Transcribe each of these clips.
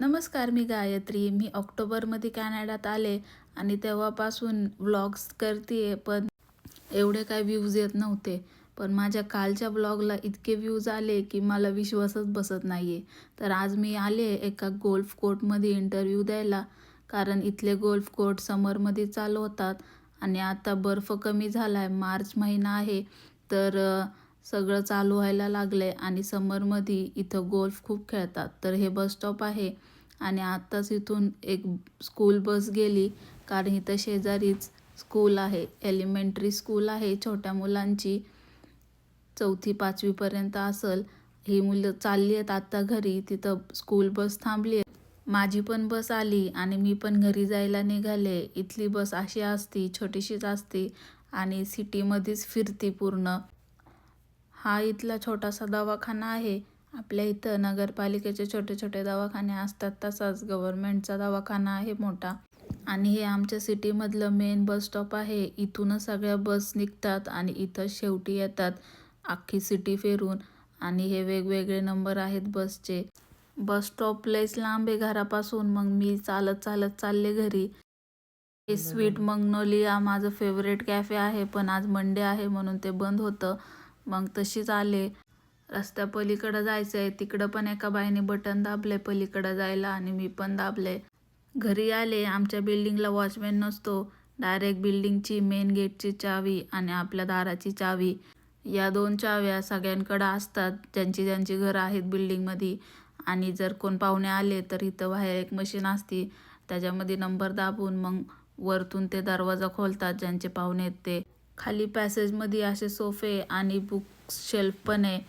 नमस्कार मी गायत्री. मी ऑक्टोबरमध्ये कॅनडात आले आणि तेव्हापासून व्लॉग्स करते पण एवढे काय व्ह्यूज येत नव्हते. पण माझ्या कालच्या ब्लॉगला इतके व्ह्यूज आले की मला विश्वासच बसत नाही आहे तर आज मी आले एका गोल्फ कोर्टमध्ये इंटरव्ह्यू द्यायला कारण इथले गोल्फ कोर्ट समरमध्ये चालू होतात आणि आता बर्फ कमी झाला आहे मार्च महिना आहे. तर सगळं चालू व्हायला लागलं आहे आणि समरमध्ये इथं गोल्फ खूप खेळतात. तर हे बस स्टॉप आहे आणि आत्ताच इथून एक स्कूल बस गेली. कारण इथं शेजारीच स्कूल आहे. एलिमेंटरी स्कूल आहे. छोट्या मुलांची चौथी पाचवीपर्यंत असेल. ही मुलं चालली आहेत आत्ता घरी. तिथं स्कूल बस थांबली आहे. माझी पण बस आली आणि मी पण घरी जायला निघाले. इथली बस अशी असती छोटीशीच असती आणि सिटीमध्येच फिरती पूर्ण. हा इथला छोटासा दवाखाना आहे. आपल्या इथं नगरपालिकेचे छोटे छोटे दवाखाने असतात. तसाच गव्हर्मेंटचा दवाखाना आहे मोठा. आणि हे आमच्या सिटीमधलं मेन बस स्टॉप आहे. इथूनच सगळ्या बस निघतात आणि इथं शेवटी येतात अख्खी सिटी फिरून. आणि हे वेगवेगळे नंबर आहेत बसचे. बस स्टॉप लयच लांब आहे घरापासून. मग मी चालत चालत चालले घरी. हे स्वीट मंगनोलिया माझं फेवरेट कॅफे आहे. पण आज मंडे आहे म्हणून ते बंद होतं. मग तशीच आले. रस्त्या पलीकडं जायचं आहे तिकडं पण एका बाईने बटन दाबले पलीकडं जायला आणि मी पण दाबले घरी आले. आमच्या बिल्डिंगला वॉचमॅन नसतो. डायरेक्ट बिल्डिंगची मेन गेटची चावी आणि आपल्या दाराची चावी. या दोन चाव्या सगळ्यांकडं असतात. ज्यांची ज्यांची घरं आहेत बिल्डिंगमध्ये. आणि जर कोण पाहुणे आले तर इथं बाहेर एक मशीन असती. त्याच्यामध्ये नंबर दाबून मग वरतून ते दरवाजा खोलतात ज्यांचे पाहुणे आहेत ते. खाली पॅसेजमध्ये असे सोफे आणि बुक शेल्फ पण आहे.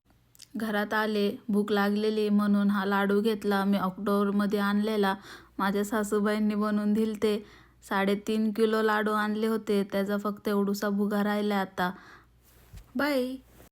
घरात आले भूक लागलेली म्हणून हा लाडू घेतला मी ऑक्टोबरमध्ये आणलेला. माझ्या सासूबाईंनी बनवून दिले ते साडेतीन किलो लाडू आणले होते त्याचा फक्त एवढूसा भुगा राहिला आता. बाय